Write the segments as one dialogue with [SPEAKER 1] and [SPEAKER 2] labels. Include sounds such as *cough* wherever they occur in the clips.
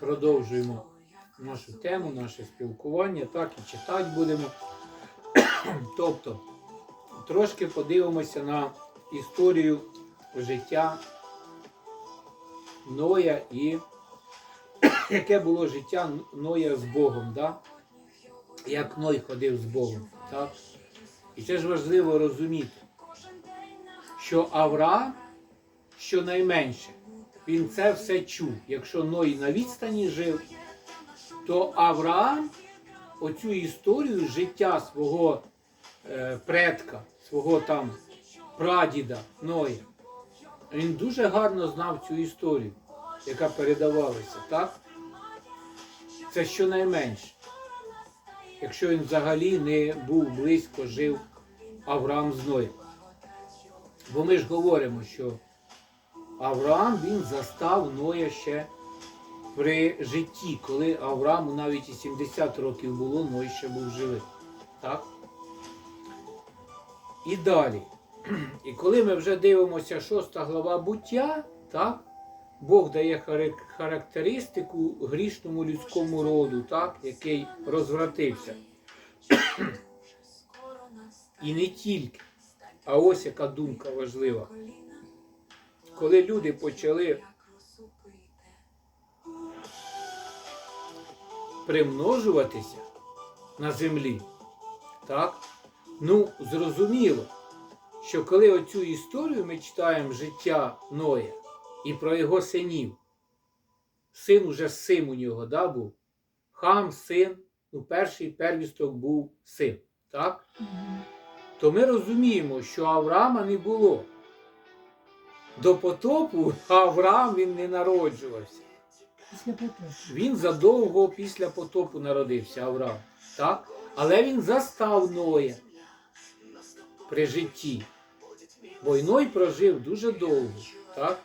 [SPEAKER 1] продовжуємо нашу тему, наше спілкування, так і читати будемо. *clears throat* тобто, трошки подивимося на історію життя Ноя і *clears throat* яке було життя Ноя з Богом, да? як Ной ходив з Богом. Так? І це ж важливо розуміти, що Авраам, щонайменше, він це все чув. Якщо Ной на відстані жив, то Авраам оцю історію життя свого е, предка, свого там прадіда Ноя, він дуже гарно знав цю історію, яка передавалася, так? Це щонайменше. Якщо він взагалі не був близько жив Авраам з Ноєм. Бо ми ж говоримо, що Авраам він застав Ноя ще при житті, коли Аврааму навіть і 70 років було, Ной ще був живий. Так? І далі. І коли ми вже дивимося шоста глава буття, так? Бог дає характеристику грішному людському роду, так? який розвратився. І не тільки. А ось яка думка важлива. Коли люди почали примножуватися на землі, так? Ну, зрозуміло, що коли оцю історію ми читаємо життя Ноя і про його синів, син уже син у нього да, був, хам, син, ну, перший первісток був син, так? то ми розуміємо, що Авраама не було. До потопу Авраам він не народжувався.
[SPEAKER 2] Після потопу.
[SPEAKER 1] Він задовго після потопу народився Авраам. Так? Але він застав Ноя при житті. Бо й Ной прожив дуже довго. Так?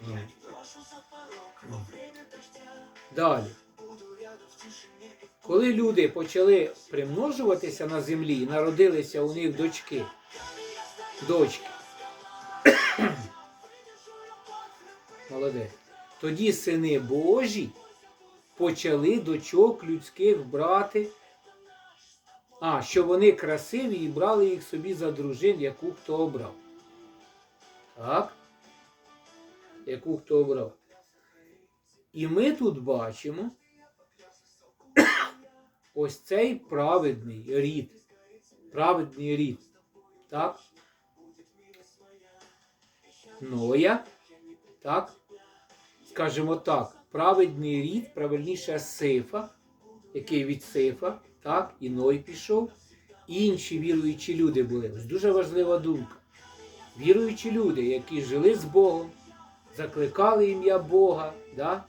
[SPEAKER 1] Ну. Ну. Далі. Коли люди почали примножуватися на землі, і народилися у них дочки, дочки. *clears throat* Молодець. Тоді сини Божі почали дочок людських брати. А, що вони красиві і брали їх собі за дружин, яку хто обрав. Так? Яку хто обрав. І ми тут бачимо *clears throat* ось цей праведний рід. Праведний рід. Так? Ноя. Так? Скажімо так, праведний рід, правильніше Сифа, який від Сифа, так, і Ной пішов. Інші віруючі люди були. Ось дуже важлива думка. Віруючі люди, які жили з Богом, закликали ім'я Бога. Да?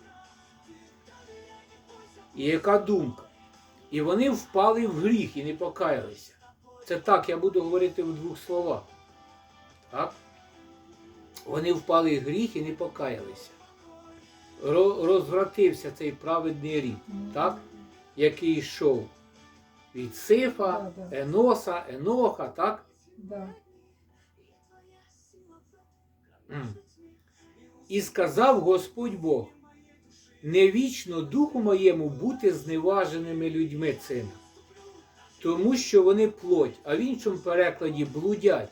[SPEAKER 1] І яка думка? І вони впали в гріх і не покаялися. Це так, я буду говорити в двох словах. Так? Вони впали в гріх і не покаялися. Ро- Розвратився цей праведний рід, так? який йшов від Сифа. Еноса, Еноха, так?
[SPEAKER 2] Да.
[SPEAKER 1] І сказав Господь Бог, не вічно духу моєму бути зневаженими людьми цими, тому що вони плоть, а в іншому перекладі блудять.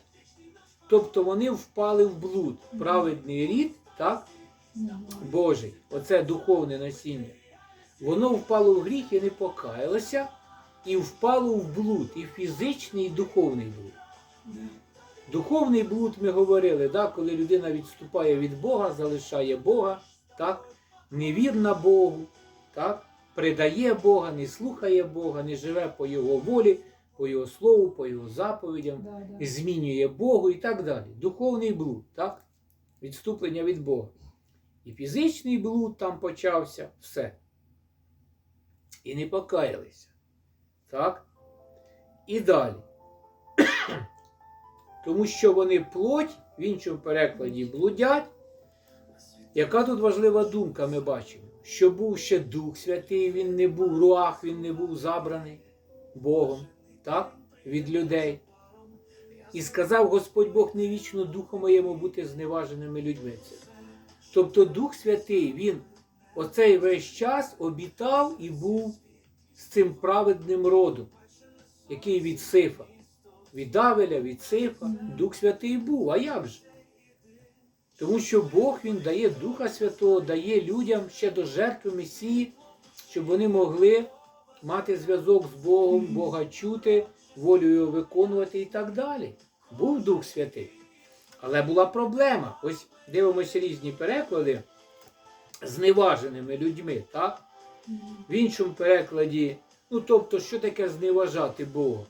[SPEAKER 1] Тобто вони впали в блуд, праведний рід, так? Божий, оце духовне насіння. Воно впало в гріх і не покаялося, і впало в блуд, і фізичний, і духовний блуд. Духовний блуд ми говорили, да, коли людина відступає від Бога, залишає Бога, так, невірна Богу, так, предає Бога, не слухає Бога, не живе по Його волі, по Його слову, по Його заповідям,
[SPEAKER 2] Да, да.
[SPEAKER 1] змінює Богу і так далі. Духовний блуд, так? Відступлення від Бога. І фізичний блуд там почався, все. І не покаялися. Так? І далі. *clears throat* Тому що вони плоть, в іншому перекладі блудять. Яка тут важлива думка ми бачимо? Що був ще Дух Святий, він не був руах, він не був забраний Богом, так? Від людей. І сказав Господь Бог не вічно духу моєму бути зневаженими людьми. Тобто Дух Святий, він оцей весь час обітав і був з цим праведним родом, який від Сифа. Від Авеля, від Сифа, Дух Святий був. А як же? Тому що Бог Він дає Духа Святого, дає людям ще до жертви Месії, щоб вони могли мати зв'язок з Богом, Бога чути, волю його виконувати і так далі. Був Дух Святий. Але була проблема. Ось дивимося різні переклади зневаженими людьми, так? В іншому перекладі, ну тобто, що таке зневажати Бога?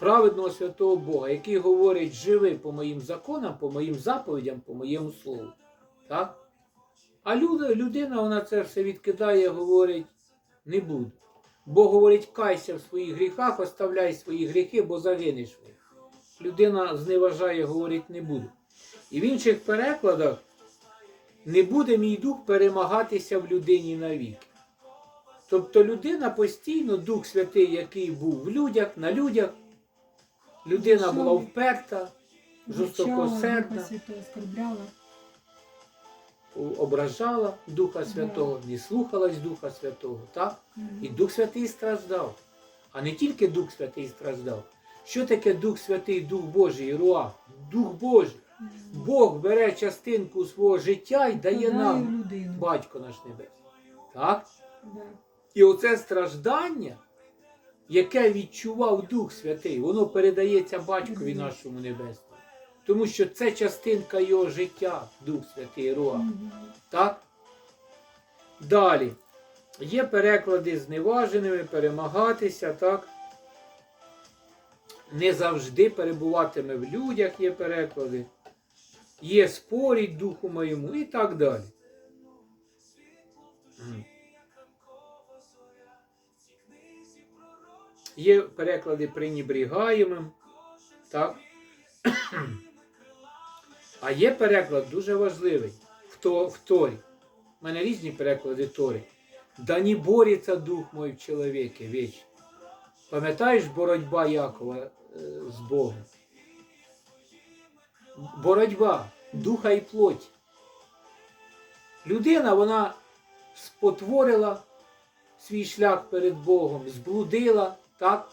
[SPEAKER 1] Праведного святого Бога, який говорить, живи по моїм законам, по моїм заповідям, по моєму слову. Так? А людина вона це все відкидає, говорить, не буду. Бог говорить, кайся в своїх гріхах, оставляй свої гріхи, бо загинеш в них. Людина зневажає, говорить, не буду. І в інших перекладах не буде мій дух перемагатися в людині навіки. Тобто людина постійно, Дух Святий, який був в людях, на людях, людина була вперта, жорстокосердна. Ображала Духа Святого, не слухалась Духа Святого. Так? І Дух Святий страждав. А не тільки Дух Святий страждав. Що таке Дух Святий, Дух Божий, Руах? Дух Божий. Бог бере частинку свого життя і дає нам. Батько наш Небесний. Так? І оце страждання, яке відчував Дух Святий, воно передається батькові нашому небесному. Тому що це частинка його життя, Дух Святий Руах.
[SPEAKER 2] Мгм.
[SPEAKER 1] Так? Далі. Є переклади зневаженими, перемагатися, так? Не завжди перебуватиме в людях, є переклади. Є спорить духу моєму і так далі. Є переклади пренебрігаємим, так? А є переклад дуже важливий в, в Торі. У мене різні переклади Торі. Да не борется дух мой в чоловіки вічно. Пам'ятаєш боротьба Якова е, з Богом? Боротьба духа і плоті. Людина, вона спотворила свій шлях перед Богом, зблудила, так?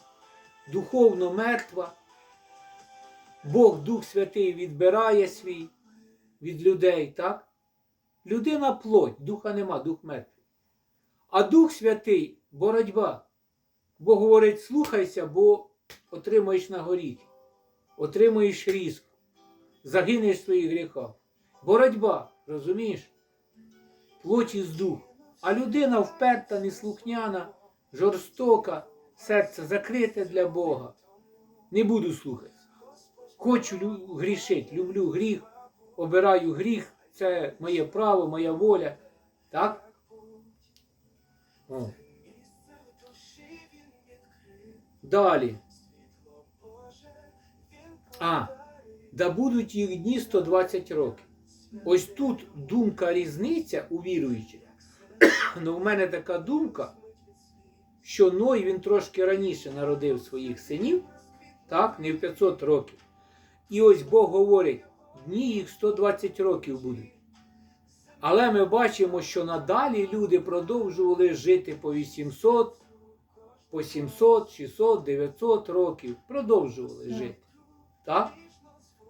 [SPEAKER 1] Духовно мертва. Бог Дух Святий відбирає свій від людей, так? Людина плоть, духа нема, дух мертвий. А Дух Святий боротьба. Бог говорить, слухайся, бо отримаєш на горіхи, отримаєш різку, загинеш в своїх гріхах. Боротьба, розумієш? Плоті з дух. А людина вперта, неслухняна, жорстока, серце закрите для Бога. Не буду слухатися. Хочу грішити, люблю гріх, обираю гріх, це моє право, моя воля. Так? О. Далі. А, да будуть їх дні 120 років. Ось тут думка різниця у віруючих. *coughs* Ну, в мене така думка, що Ной він трошки раніше народив своїх синів, так, не в 500 років. І ось Бог говорить, дні їх 120 років будуть. Але ми бачимо, що надалі люди продовжували жити по 800, по 700, 600, 900 років. Продовжували жити. Так?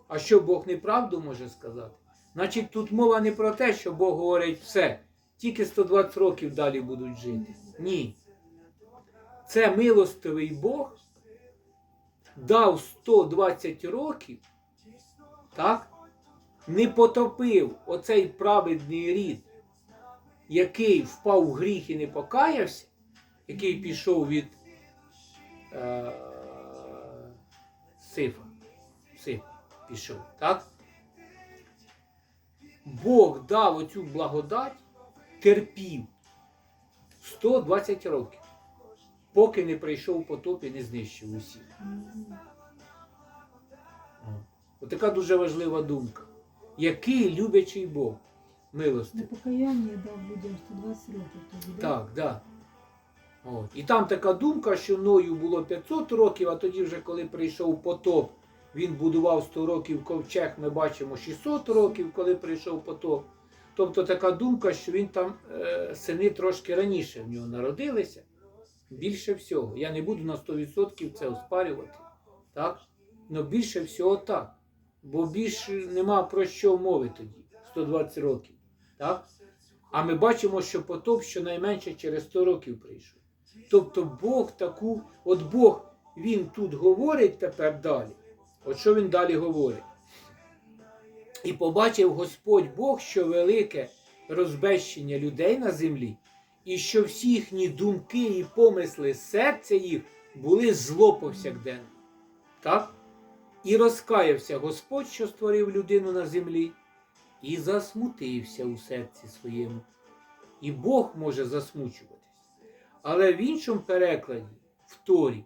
[SPEAKER 1] А що Бог неправду може сказати? Значить, тут мова не про те, що Бог говорить все, тільки 120 років далі будуть жити. Ні. Це милостивий Бог дав 120 років, так? Не потопив оцей праведний рід, який впав в гріх і не покаявся, який пішов від е, Сифа. Сифа пішов, так? Бог дав оцю благодать, терпів 120 років, поки не прийшов потоп і не знищив усіх. Отака дуже важлива думка. Який люблячий Бог,
[SPEAKER 2] На
[SPEAKER 1] милостивий.
[SPEAKER 2] покаяння дав людям 120 років тоді, да?
[SPEAKER 1] Так, да. От. І там така думка, що Ною було 500 років, а тоді вже коли прийшов потоп, він будував 100 років ковчег, ми бачимо 600 років, коли прийшов потоп. Тобто така думка, що він там е, сини трошки раніше в нього народилися. Більше всього. Я не буду на 100% це оспарювати. Так? Ну більше всього так. Бо більше нема про що мови тоді, 120 років. Так? А ми бачимо, що потоп щонайменше через 100 років прийшов. Тобто Бог таку, от Бог, він тут говорить тепер далі. От що він далі говорить? І побачив Господь Бог, що велике розбещення людей на землі, і що всі їхні думки і помисли серця їх були зло повсякденне. Так? І розкаявся Господь, що створив людину на землі, і засмутився у серці своєму. І Бог може засмучуватись. Але в іншому перекладі, в Торі,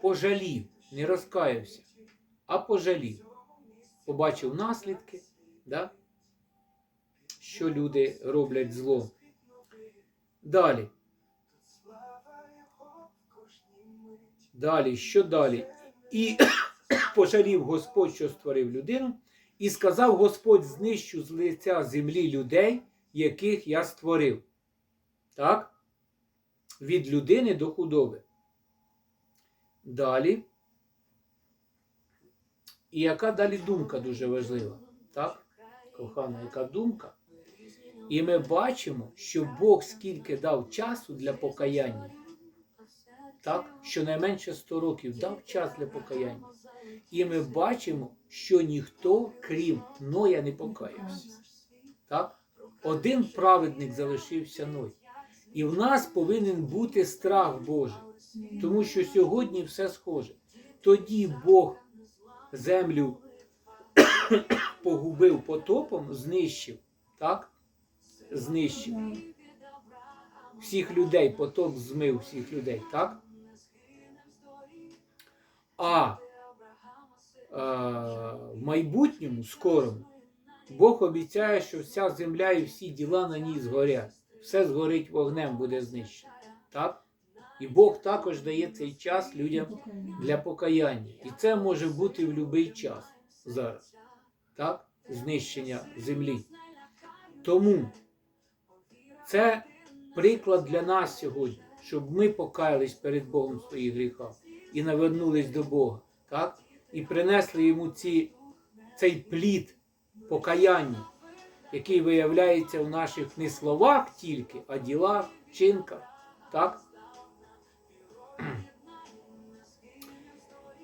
[SPEAKER 1] пожалів, не розкаявся, а пожалів. Побачив наслідки, да? що люди роблять зло. Далі. Далі, що далі? І пожалів Господь, що створив людину, і сказав Господь, знищу з лиця землі людей, яких я створив. Так? Від людини до худоби. Далі. І яка далі думка дуже важлива? Так? Кохана, яка думка? І ми бачимо, що Бог скільки дав часу для покаяння. Так, щонайменше 100 років дав час для покаяння. І ми бачимо, що ніхто, крім Ноя, не покаявся. Так? Один праведник залишився Ной. І в нас повинен бути страх Божий, тому що сьогодні все схоже. Тоді Бог землю *coughs* погубив потопом, знищив, так? Знищив всіх людей, потоп змив всіх людей, так? А в майбутньому, скорому, Бог обіцяє, що вся земля і всі діла на ній згорять. Все згорить вогнем, буде знищено. Так? І Бог також дає цей час людям для покаяння. І це може бути в будь-який час зараз. Так? Знищення землі. Тому це приклад для нас сьогодні, щоб ми покаялись перед Богом в своїх гріхах і навернулись до Бога. Так? І принесли йому ці, цей плід покаяння, який виявляється в наших не словах тільки, а ділах, вчинках. Так?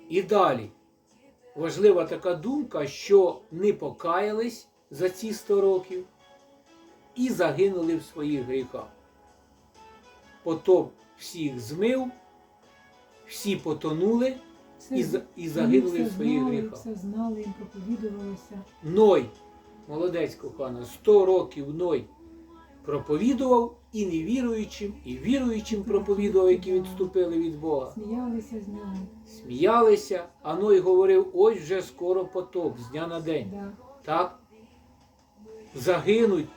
[SPEAKER 1] І далі важлива така думка, що не покаялись за ці 100 років і загинули в своїх гріхах. Потоп всіх змив, всі потонули і, і загинули в своїх гріхах.
[SPEAKER 2] Все знали, їм проповідувалося.
[SPEAKER 1] Ной, молодець кохана, 100 років Ной проповідував і невіруючим, і віруючим проповідував, які відступили від Бога.
[SPEAKER 2] Сміялися з нього.
[SPEAKER 1] Сміялися, а Ной говорив, ось вже скоро потоп з дня на день.
[SPEAKER 2] Да.
[SPEAKER 1] так? Загинуть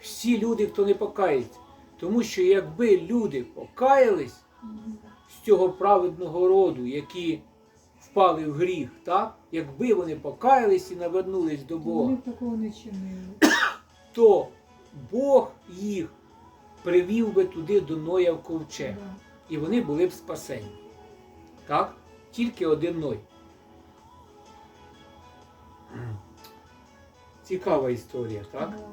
[SPEAKER 1] всі люди, хто не покається. Тому що якби люди покаялись з цього праведного роду, які впали в гріх, так? якби вони покаялись і навернулись до Бога,
[SPEAKER 2] такого не чинили.
[SPEAKER 1] то Бог їх привів би туди до Ноя в ковчег.
[SPEAKER 2] Да.
[SPEAKER 1] І вони були б спасені. Так? Тільки один Ной. Цікава історія, так?
[SPEAKER 2] Да.